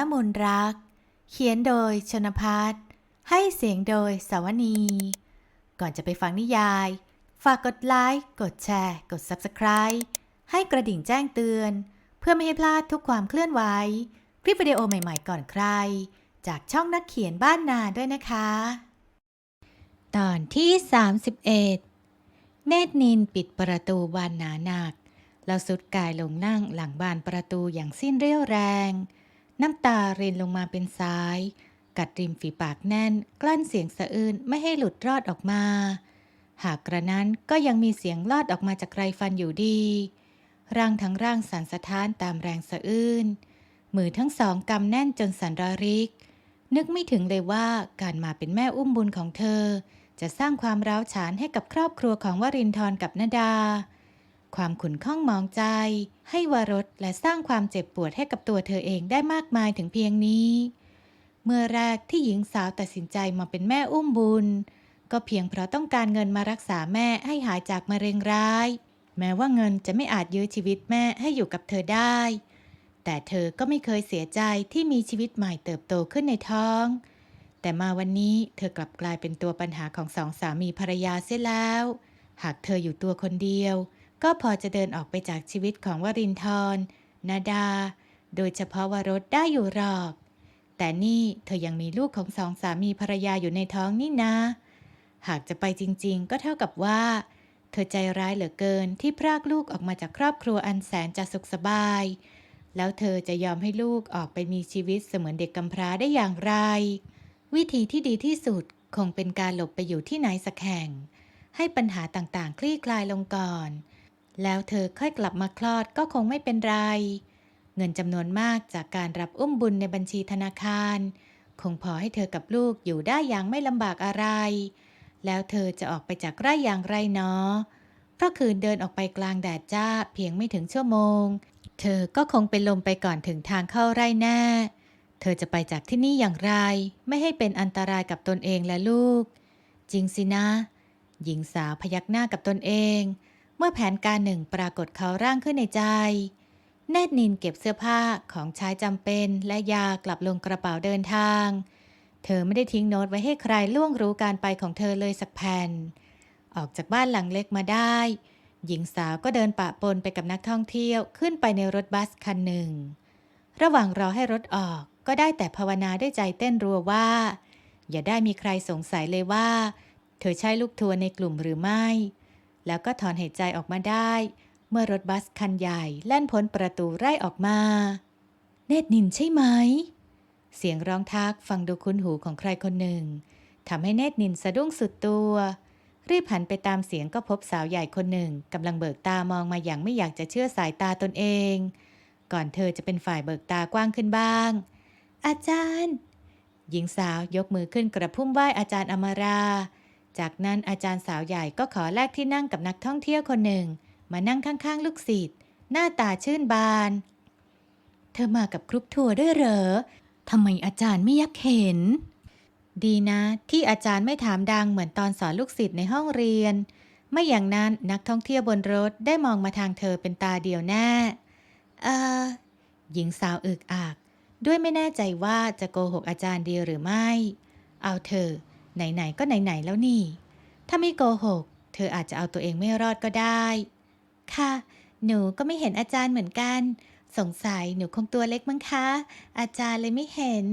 ละมนรัก เขียนโดยชนพัฒน์ให้เสียงโดยสาวนี ก่อนจะไปฟังนิยาย ฝากกดไลค์ กดแชร์ กด Subscribe ให้กระดิ่งแจ้งเตือน เพื่อไม่ให้พลาดทุกความเคลื่อนไหวคลิปวิดีโอใหม่ๆก่อนใคร จากช่องนักเขียนบ้านนาด้วยนะคะ ตอนที่ 31 เนตรนินปิดประตูบานหนาหนักแล้วสุดกายลงนั่งหลังบานประตูอย่างสิ้นเรี่ยวแรง น้ำตารินลงมาเป็นสาย กัดริมฝีปากแน่น กลั้นเสียงสะอื้นไม่ให้หลุดรอดออกมา หากกระนั้นก็ยังมีเสียงลอดออกมาจากไรฟันอยู่ดี ร่างทั้งร่างสั่นสะท้านตามแรงสะอื้น มือทั้งสองกำแน่นจนสั่นระริก นึกไม่ถึงเลยว่าการมาเป็นแม่อุ้มบุญของเธอ จะสร้างความร้าวฉานให้กับครอบครัวของวรินทร์กับนดา ความขุ่นข้องมองใจ ให้วรสและสร้างความเจ็บปวดให้กับตัวเธอเองได้มากมายถึงเพียงนี้ เมื่อแรกที่หญิงสาวตัดสินใจมาเป็นแม่อุ้มบุญ ก็เพียงเพราะต้องการเงินมารักษาแม่ให้หายจากมะเร็งร้าย แม้ว่าเงินจะไม่อาจยื้อชีวิตแม่ให้อยู่กับเธอได้ แต่เธอก็ไม่เคยเสียใจที่มีชีวิตใหม่เติบโตขึ้นในท้อง แต่มาวันนี้เธอกลับกลายเป็นตัวปัญหาของสองสามีภรรยาเสียแล้ว หากเธออยู่ตัวคนเดียว ก็พอจะเดินออกไปจากชีวิตของวรินทร์นาดา โดยเฉพาะวรสได้อยู่หรอก แต่นี่เธอยังมีลูกของสองสามีภรรยาอยู่ในท้องนี่นะ หากจะไปจริงๆ ก็เท่ากับว่า เธอใจร้ายเหลือเกินที่พรากลูกออกมาจากครอบครัวอันแสนจะสุขสบาย แล้วเธอจะยอมให้ลูกออกไปมีชีวิตเสมือนเด็กกำพร้าได้อย่างไร วิธีที่ดีที่สุดคงเป็นการหลบไปอยู่ที่ไหนสักแห่ง ให้ปัญหาต่างๆ คลี่คลายลงก่อน แล้วเธอค่อยกลับมาคลอดก็คงไม่เป็นไร เงินจำนวนมากจากการรับอุ้มบุญในบัญชีธนาคาร คงพอให้เธอกับลูกอยู่ได้อย่างไม่ลำบากอะไร แล้วเธอจะออกไปจากไร่อย่างไรเนาะเพราะคืนเดินออกไปกลางแดดจ้าเพียงไม่ถึงชั่วโมง เธอก็คงเป็นลมไปก่อนถึงทางเข้าไร่แน่เธอจะไปจากที่นี่อย่างไร ไม่ให้เป็นอันตรายกับตนเองและลูก จริงสินะ หญิงสาวพยักหน้ากับตนเอง เมื่อแผนการหนึ่งปรากฏเขาร่างขึ้นในใจ แนตนินเก็บเสื้อผ้าของใช้จำเป็นและยากลับลงกระเป๋าเดินทาง เธอไม่ได้ทิ้งโน้ตไว้ให้ใครล่วงรู้การไปของเธอเลยสักแผ่น ออกจากบ้านหลังเล็กมาได้ หญิงสาวก็เดินปะปนไปกับนักท่องเที่ยวขึ้นไปในรถบัสคันหนึ่ง ระหว่างรอให้รถออกก็ได้แต่ภาวนาด้วยใจเต้นรัวว่า อย่าได้มีใครสงสัยเลยว่า เธอใช่ลูกทัวร์ในกลุ่มหรือไม่ แล้วก็ถอนหายใจออกมาได้ เมื่อรถบัสคันใหญ่แล่นพ้นประตูไร่ออกมา เนตรนินใช่ไหม เสียงร้องทักฟังดูคุ้นหูของใครคนหนึ่งทำให้เนตรนินสะดุ้งสุดตัว รีบหันไปตามเสียงก็พบสาวใหญ่คนหนึ่งกำลังเบิกตามองมาอย่างไม่อยากจะเชื่อสายตาตนเอง ก่อนเธอจะเป็นฝ่ายเบิกตากว้างขึ้นบ้าง อาจารย์ หญิงสาวยกมือขึ้นกระพุ่มไหว้อาจารย์อมรา จากนั้นอาจารย์สาวใหญ่ก็ขอแลกที่นั่งกับนักท่องเที่ยวคนหนึ่ง มานั่งข้างๆ ลูกศิษย์หน้าตาชื่นบาน เธอมากับกรุ๊ปทัวร์ด้วยเหรอทำไมอาจารย์ไม่ยักเห็น ดีนะ ที่อาจารย์ไม่ถามดังเหมือนตอนสอนลูกศิษย์ในห้องเรียน ไม่อย่างนั้นนักท่องเที่ยวบนรถได้มองมาทางเธอเป็นตาเดียวแน่เออหญิงสาวอึกอักด้วยไม่แน่ใจว่าจะโกหกอาจารย์ดีหรือไม่ เอาเธอ ไหนๆก็ไหนๆแล้วนี่ ถ้าไม่โกหก เธออาจจะเอาตัวเองไม่รอดก็ได้ ค่ะ หนูก็ไม่เห็นอาจารย์เหมือนกัน สงสัยหนูคงตัวเล็กมั้งคะ อาจารย์เลยไม่เห็น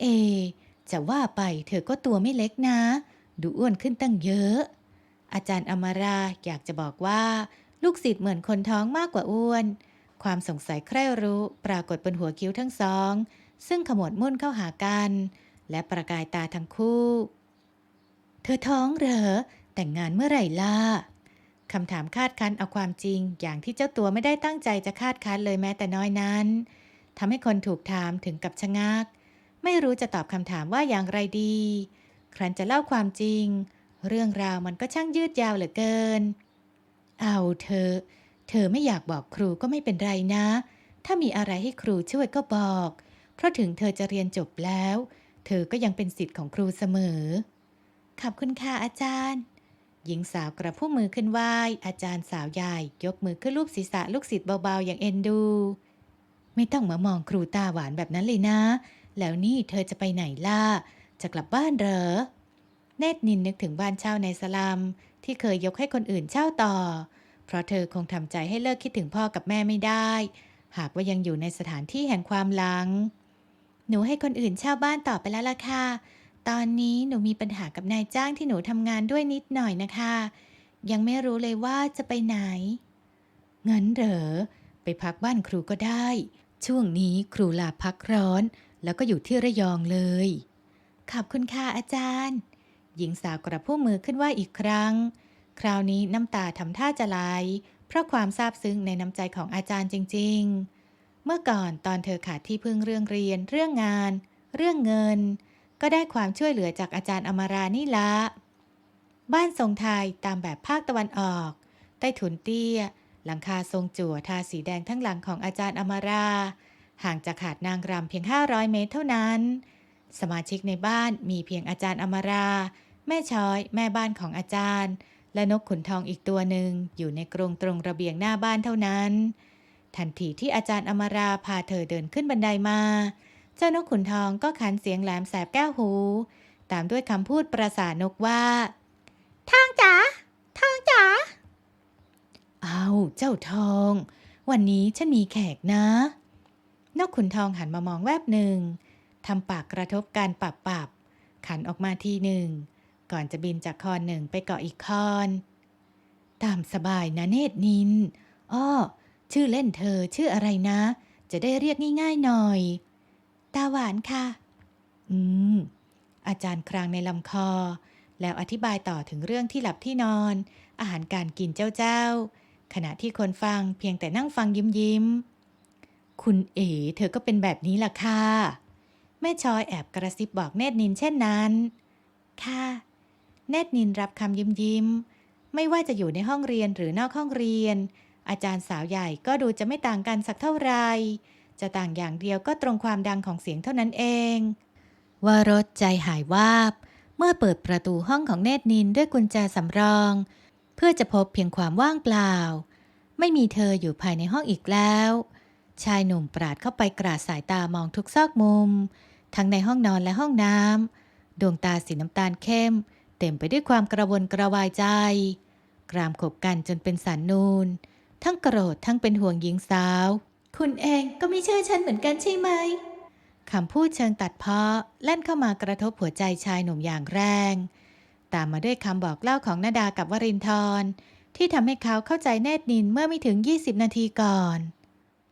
เอ จะว่าไปเธอก็ตัวไม่เล็กนะ ดูอ้วนขึ้นตั้งเยอะ อาจารย์อมราอยากจะบอกว่า ลูกศิษย์เหมือนคนท้องมากกว่าอ้วน ความสงสัยใคร่รู้ปรากฏบนหัวคิ้วทั้งสอง ซึ่งขมวดมุ่นเข้าหากัน และประกายตาทั้งคู่ เธอท้องเหรอ แต่งงานเมื่อไหร่ล่ะคำถามคาดคั้นเอาความจริง อย่างที่เจ้าตัวไม่ได้ตั้งใจจะคาดคั้นเลยแม้แต่น้อยนั้นทำให้คนถูกถามถึงกับชะงัก ไม่รู้จะตอบคำถามว่าอย่างไรดี ครั้นจะเล่าความจริง เรื่องราวมันก็ช่างยืดยาวเหลือเกิน เอาเธอ เธอไม่อยากบอกครูก็ไม่เป็นไรนะ ถ้ามีอะไรให้ครูช่วยก็บอก เพราะถึงเธอจะเรียนจบแล้ว เธอก็ยังเป็นสิทธิ์ของครูเสมอ ขอบคุณค่ะอาจารย์ หญิงสาวกระพุ้มมือขึ้นไหวอาจารย์สาวใหญ่ยกมือขึ้นรูปศีรษะลูกศิษย์เบาๆ อย่างเอ็นดู ไม่ต้องมามองครูตาหวานแบบนั้นเลยนะ แล้วนี่เธอจะไปไหนล่ะ จะกลับบ้านเหรอ เนตรนินนึกถึงบ้านเช่าในสลัมที่เคยยกให้คนอื่นเช่าต่อ เพราะเธอคงทำใจให้เลิกคิดถึงพ่อกับแม่ไม่ได้ หากว่ายังอยู่ในสถานที่แห่งความหลัง หนูให้คนอื่นเช่าบ้านต่อไปแล้วล่ะค่ะ ตอนนี้หนูมีปัญหากับนายจ้างที่หนูทำงานด้วยนิดหน่อยนะคะ ยังไม่รู้เลยว่าจะไปไหน งั้นเหรอ ไปพักบ้านครูก็ได้ ช่วงนี้ครูลาพักร้อน แล้วก็อยู่ที่ระยองเลย ขอบคุณค่ะอาจารย์ หญิงสาวกระพู้มือขึ้นไหว่าอีกครั้ง คราวนี้น้ำตาทำท่าจะไหลเพราะความซาบซึ้งในน้ำใจของอาจารย์จริง ๆ เมื่อก่อนตอนเธอขาดที่พึ่งเรื่องเรียน เรื่องงาน เรื่องเงิน ก็ได้ความช่วยเหลือจากอาจารย์อมรานี่ละ บ้านทรงไทยตามแบบภาคตะวันออก ใต้ถุนเตี้ย หลังคาทรงจั่วทาสีแดงทั้งหลังของอาจารย์อมรา ห่างจากขาดนางรำเพียง 500 เมตรเท่านั้น สมาชิกในบ้านมีเพียงอาจารย์อมรา แม่ช้อย แม่บ้านของอาจารย์ และนกขุนทองอีกตัวหนึ่งอยู่ในกรงตรงระเบียงหน้าบ้านเท่านั้น ทันทีที่อาจารย์อมราพาเธอเดินขึ้นบันไดมา เจ้านกขุนทองก็ขันเสียงแหลมแสบแก้วหู ตามด้วยคำพูดประสานนกว่า ทองจ๋าทองจ๋าเอาเจ้าทอง วันนี้ฉันมีแขกนะ นกขุนทองหันมามองแวบหนึ่งทำปากกระทบการปับปับ ขันออกมาทีหนึ่ง ก่อนจะบินจากคอนหนึ่งไปเกาะอีกคอน ตามสบายนะเนตรนินอ้อ ชื่อเล่นเธอชื่ออะไรนะ จะได้เรียกง่ายๆหน่อย ตาหวานค่ะ อืม อาจารย์ครางในลำคอ แล้วอธิบายต่อถึงเรื่องที่หลับที่นอน อาหารการกินเจ้าเจ้า ขณะที่คนฟังเพียงแต่นั่งฟังยิ้มยิ้ม คุณเอ๋เธอก็เป็นแบบนี้ล่ะค่ะ แม่ชอยแอบกระซิบบอกเนตรนินเช่นนั้น ค่ะ เนตรนินรับคำยิ้มยิ้ม ไม่ว่าจะอยู่ในห้องเรียนหรือนอกห้องเรียน อาจารย์สาวใหญ่ก็ดูจะไม่ต่างกันสักเท่าไหรจะต่างอย่างเดียวก็ตรงความดังของเสียงเท่านั้นเอง ว่ารถใจหายวาบ เมื่อเปิดประตูห้องของเนตรนินด้วยกุญแจสำรอง เพื่อจะพบเพียงความว่างเปล่า ไม่มีเธออยู่ภายในห้องอีกแล้ว ชายหนุ่มปราดเข้าไปกราดสายตามองทุกซอกมุม ทั้งในห้องนอนและห้องน้ำดวงตาสีน้ำตาลเข้ม เต็มไปด้วยความกระวนกระวายใจ กรามขบกันจนเป็นสันนูน ทั้งโกรธทั้งเป็นห่วงหญิงสาว คุณเองก็ไม่เชื่อฉันเหมือนกันใช่ไหมคำพูดเชิงตัดเพ้อแล่นเข้ามากระทบหัวใจชายหนุ่มอย่างแรง ตามมาด้วยคำบอกเล่าของนาดากับวรินทร์ที่ทำให้เขาเข้าใจเนตรนินเมื่อไม่ถึง 20 นาทีก่อน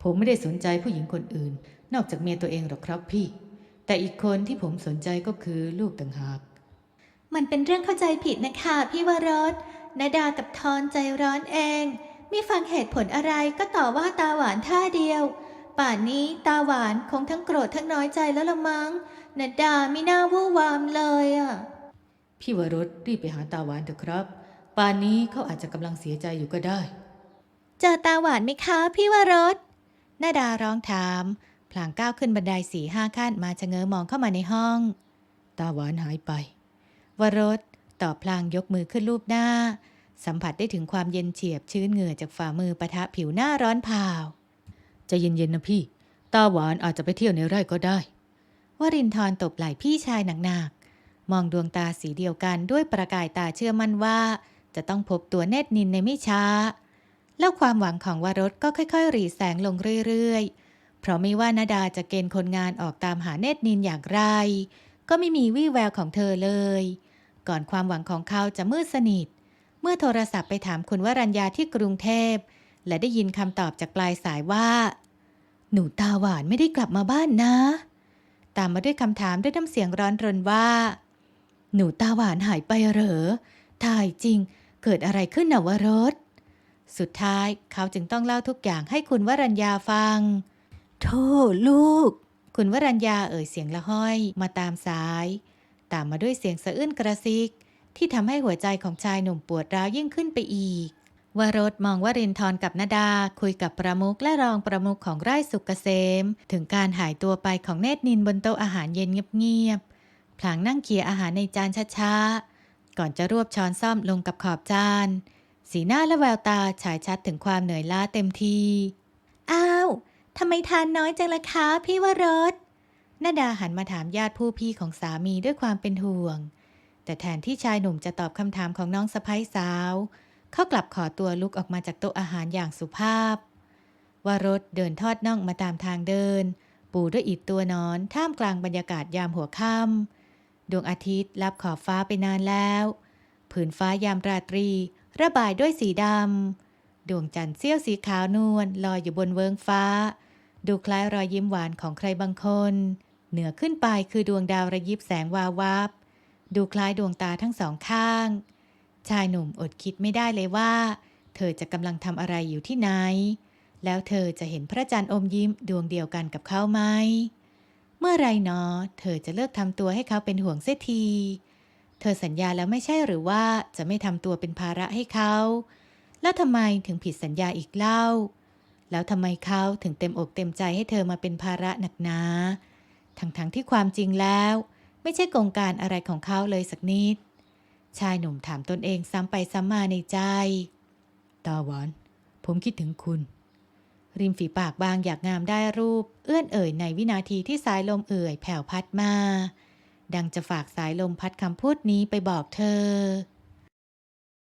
ผมไม่ได้สนใจผู้หญิงคนอื่น นอกจากเมียตัวเองหรอกครับพี่ แต่อีกคนที่ผมสนใจก็คือลูกต่างหาก มันเป็นเรื่องเข้าใจผิดนะคะพี่วรสนาดากับทอนใจร้อนเอง มีฟังเหตุผลอะไรก็ต่อว่าตาหวานท่าเดียว ป่านนี้ตาหวานคงทั้งโกรธทั้งน้อยใจแล้วละมั้งนาดาไม่น่าวู่วามเลยอะพี่วรสรีบไปหาตาหวานเถอะครับ ป่านนี้เขาอาจจะกำลังเสียใจอยู่ก็ได้ เจอตาหวานไหมคะ พี่วรสนาดาร้องถาม พลางก้าวขึ้นบันไดสี่ห้าขั้นมาชะเง้อมองเข้ามาในห้อง ตาหวานหายไป วรสตอบพลางยกมือขึ้นรูปหน้า สัมผัสได้ถึงความเย็นเฉียบชื้นเหงื่อจากฝ่ามือปะทะผิวหน้าร้อนเผาจะเย็นๆนะพี่ ตาหวานอาจจะไปเที่ยวในไร่ก็ได้วรินทร์ตบไหล่พี่ชายหนักๆ มองดวงตาสีเดียวกันด้วยประกายตาเชื่อมั่นว่า จะต้องพบตัวเนตรนินในไม่ช้า แล้วความหวังของวรสก็ค่อยๆ รีแสงลงเรื่อยๆ เพราะไม่ว่านาดาจะเกณฑ์คนงานออกตามหาเนตรนินอย่างไร ก็ไม่มีวี่แววของเธอเลย ก่อนความหวังของเขาจะมืดสนิท เมื่อโทรศัพท์ไปถามคุณวรัญญาที่กรุงเทพ และได้ยินคำตอบจากปลายสายว่า หนูตาหวานไม่ได้กลับมาบ้านนะ ตามมาด้วยคำถามด้วยน้ำเสียงร้อนรนว่า หนูตาหวานหายไปเหรอทายจริง เกิดอะไรขึ้นนวรสสุดท้ายเขาจึงต้องเล่าทุกอย่างให้คุณวรัญญาฟังโธ่ลูก คุณวรัญญาเอ่ยเสียงละห้อยมาตามสาย ตามมาด้วยเสียงสะอื้นกระซิก ที่ทำให้หัวใจของชายหนุ่มปวดร้าวยิ่งขึ้นไปอีกวรสมองว่ารินทร์กับนาดา คุยกับประมุขและรองประมุขของไร่สุกเกษม ถึงการหายตัวไปของเนตรนินบนโต๊ะอาหารเย็นเงียบๆพลางนั่งเคียอาหารในจานช้าๆ ก่อนจะรวบช้อนซ่อมลงกับขอบจาน สีหน้าและแววตาฉายชัดถึงความเหนื่อยล้าเต็มทีอ้าวทำไมทานน้อยจังล่ะคะพี่วรสนาดาหันมาถามญาติผู้พี่ของสามีด้วยความเป็นห่วง แต่แทนที่ชายหนุ่มจะตอบคำถามของน้องสะพ้ยสาว เขากลับขอตัวลุกออกมาจากโต๊ะอาหารอย่างสุภาพ วารสเดินทอดน่องมาตามทางเดิน ปูด้วยอิฐตัวนอนท่ามกลางบรรยากาศยามหัวค่ำดวงอาทิตย์ลับขอบฟ้าไปนานแล้วผืนฟ้ายามราตรี ระบายด้วยสีดำดวงจันทร์เสี้ยวสีขาวนวลลอยอยู่บนเวิงฟ้า ดูคล้ายรอยยิ้มหวานของใครบางคน เหนือขึ้นไปคือดวงดาวระยิบแสงวาววับ ดูคล้ายดวงตาทั้งสองข้าง ชายหนุ่มอดคิดไม่ได้เลยว่า เธอจะกำลังทำอะไรอยู่ที่ไหน แล้วเธอจะเห็นพระจันทร์อมยิ้มดวงเดียวกันกับเขาไหม เมื่อไรเนาะเธอจะเลิกทำตัวให้เขาเป็นห่วงเสียที เธอสัญญาแล้วไม่ใช่หรือว่าจะไม่ทำตัวเป็นภาระให้เขา แล้วทำไมถึงผิดสัญญาอีกเล่า แล้วทำไมเขาถึงเต็มอกเต็มใจให้เธอมาเป็นภาระหนักหนา ทั้งๆที่ความจริงแล้ว ไม่ใช่กงการอะไรของเขาเลยสักนิด ชายหนุ่มถามตนเองซ้ำไปซ้ำมาในใจ ตาหวาน ผมคิดถึงคุณ ริมฝีปากบางอยากงามได้รูป เอื้อนเอ่ยในวินาทีที่สายลมเอ่ยแผ่วพัดมา ดังจะฝากสายลมพัดคำพูดนี้ไปบอกเธอ